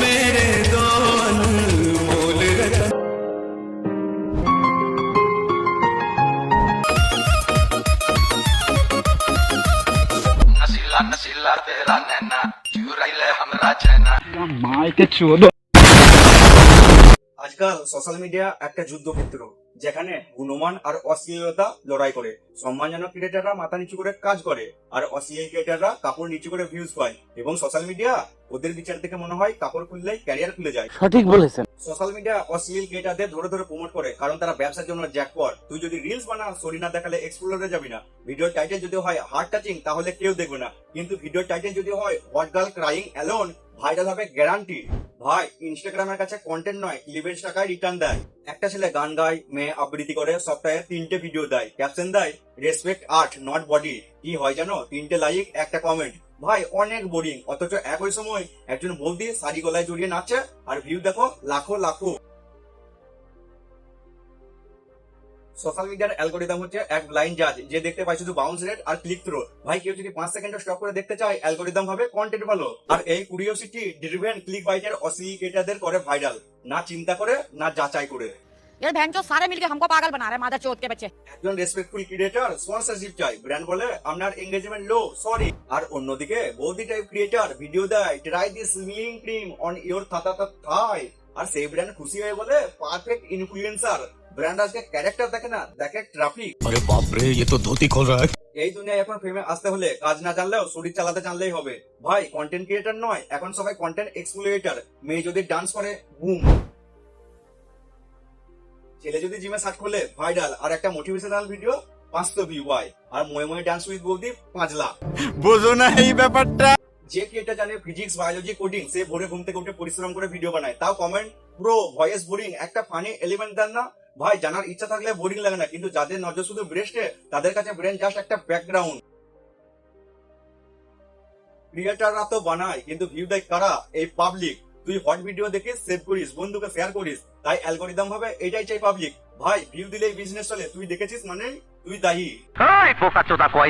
मेरे दो अनमोल रतन नशीला नशीला तेरा नैना चुराइले हमरा चैना মাইকে চোদ আজকাল সোশ্যাল মিডিয়া একটা যুদ্ধক্ষেত্র যেখানে গুণমান আর অশ্লীলতা লড়াই করে। সম্মানজনক ক্রিয়েটাররা মাথা নিচু করে কাজ করে আর অশ্লীল ক্রিয়েটাররা কাপড় নিচু করে ভিউজ পায়। এবং সোশ্যাল মিডিয়া ওদের বিচার থেকে মনে হয় কাপড় খুললেই ক্যারিয়ার খুলে যায়। সঠিক বলেছেন। সোশ্যাল মিডিয়া অশ্লীল ক্রিয়েটারদের ধরে ধরে প্রমোট করে কারণ তারা ব্যবসার জন্য জ্যাকপট তুই যদি রিলস বানা শরীর না দেখালে এক্সপ্লোরে যাবি না। ভিডিওর টাইটেল যদি হয় হার্ট টাচিং তাহলে কেউ দেখবে না। কিন্তু ভিডিওর টাইটেল যদি হয় hot girl crying alone viral হবে গ্যারান্টি ভাই ইনস্টাগ্রামের কাছে কন্টেন্ট নয় ইলেভেন্স টাকায় রিটার্ন দেয়। একটা ছেলে গান গায়, মেয়ে আবৃত্তি করে, সপ্তাহে তিনটে ভিডিও দেয়। ক্যাপশন দেয় রেসপেক্ট আর্ট নট বডি কি হয় জানো? তিনটে লাইক একটা কমেন্ট ভাই, অনেক বোরিং অথচ একই সময় একজন বৌদি শাড়ি গলায় জড়িয়ে নাচে আর ভিউ দেখো, লাখো লাখো। সোশ্যাল মিডিয়ার অ্যালগোরিদম হচ্ছে এক ব্লাইন্ড জাজ যে দেখতে পায় শুধু বাউন্স রেট আর ক্লিক থ্রো ভাই কেউ যদি পাঁচ সেকেন্ড স্টপ করে দেখতে চায় অ্যালগোরিদম হবে কন্টেন্ট ভালো আর এই কুরিওসিটি ড্রিভেন ক্লিক বাইটের অশ্লীল ক্রিয়েটারদের করে ভাইরাল না চিন্তা করে না যাচাই করে ये बहन चो सारे मिलके हमको पागल बना रहे हैं मादर चौथ के बच्चे একজন রেসপেক্টফুল ক্রিয়েটার স্পন্সরশিপ চাই ব্র্যান্ড বলে আপনার এঙ্গেজমেন্ট লো সরি আর অন্যদিকে বৌদি টাইপ ক্রিয়েটার ভিডিও দেয় try this smiling cream on your থাতা thigh আর সেই ব্র্যান্ড খুশি হয়ে বলে পারফেক্ট ইনফ্লুয়েন্সার ব্র্যান্ডাস কে ক্যারেক্টার দেখে না দেখে ট্রাফিক আরে বাপ রে এ তো ধুতি খোল রहा है এই দুনিয়ায় এখন ফেমে আসতে হলে কাজ না জানলেও শরীর চালাতে জানলেই হবে। ভাই কন্টেন্ট ক্রিয়েটর নয় এখন সবাই কন্টেন্ট এক্সপ্লোরেটর মেয়ে যদি ডান্স করে বুম ছেলে যদি জিমে সার্চ করলে ভাইরাল আর একটা মোটিভেশনাল ভিডিও পাঁচশো ভিউ হয় আর মনে মনে ডান্স উইথ বৌদি পাঁচ লাখ। বোঝো না এই ব্যাপারটা। যে কি এটা জানে ফিজিক্স বায়োলজি কোডিং সে ভোরে ঘুম থেকে উঠে পরিশ্রম করে ভিডিও বানায়। তাও কমেন্ট প্রো ভয়েস বোরিং একটা ফানি এলিমেন্ট দেন না। ভাই, জানার ইচ্ছা থাকলে বোরিং লাগে না, কিন্তু যাদের নজর শুধু ব্রেস্টে তাদের কাছে ব্রেন জাস্ট একটা ব্যাকগ্রাউন্ড ক্রিয়েটাররা তো বানায়, কিন্তু ভিউ দেয় কারা? এই পাবলিক তুই হট ভিডিও দেখে সেভ করিস বন্ধুকে শেয়ার করিস। তাই অ্যালগোরিদম ভাবে এটাই চাই পাবলিক ভাই ভিউ দিলেই বিজনেস চলে। তুই দেখেছিস মানে? তুই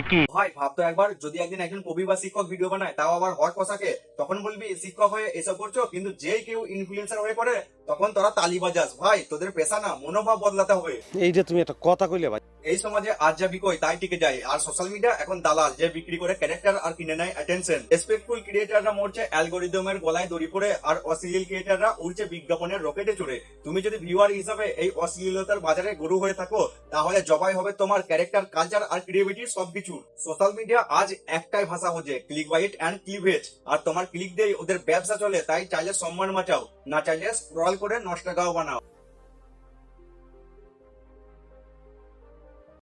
কি? ভাই ভাবতো একবার যদি একদিন একজন কবি বা শিক্ষক ভিডিও বানায় তাও আবার হট পোশাকে তখন বলবি শিক্ষক হয়ে এসব করছ? কিন্তু যেই কেউ ইনফ্লুয়েন্সার হয়ে করে তখন তোরা তালি বাজাস। ভাই তোদের পেশা না মনোভাব বদলাতে হবে। এই যে তুমি একটা কথা কইলে ভাই এই সমাজে আজ যা বিকয়, তাই টিকে যায়। আর সোশ্যাল মিডিয়া এখন দালাল, যে বিক্রি করে ক্যারেক্টার আর কিনে নেয় অ্যাটেনশন রেসপেক্টফুল ক্রিয়েটাররা মরছে অ্যালগোরিদমের গলায় দড়ি পড়ে আর অশ্লীল ক্রিয়েটাররা উড়ছে বিজ্ঞাপনের রকেটে চড়ে। তুমি যদি ভিউয়ার হিসাবে এই অশ্লীলতার বাজারে গরু হয়ে থাকো, তাহলে জবাই হবে তোমার ক্যারেক্টার কালচার আর ক্রিয়েটিভিটি সবকিছু। সোশ্যাল মিডিয়া আজ একটাই ভাষা হচ্ছে ক্লিক বাইট অ্যান্ড ক্লিভেজ আর তোমার ক্লিক দিয়ে ওদের ব্যবসা চলে, তাই চাইলে সম্মান বাঁচাও, না চাইলে স্ক্রল করে নষ্ট গাও বানাও।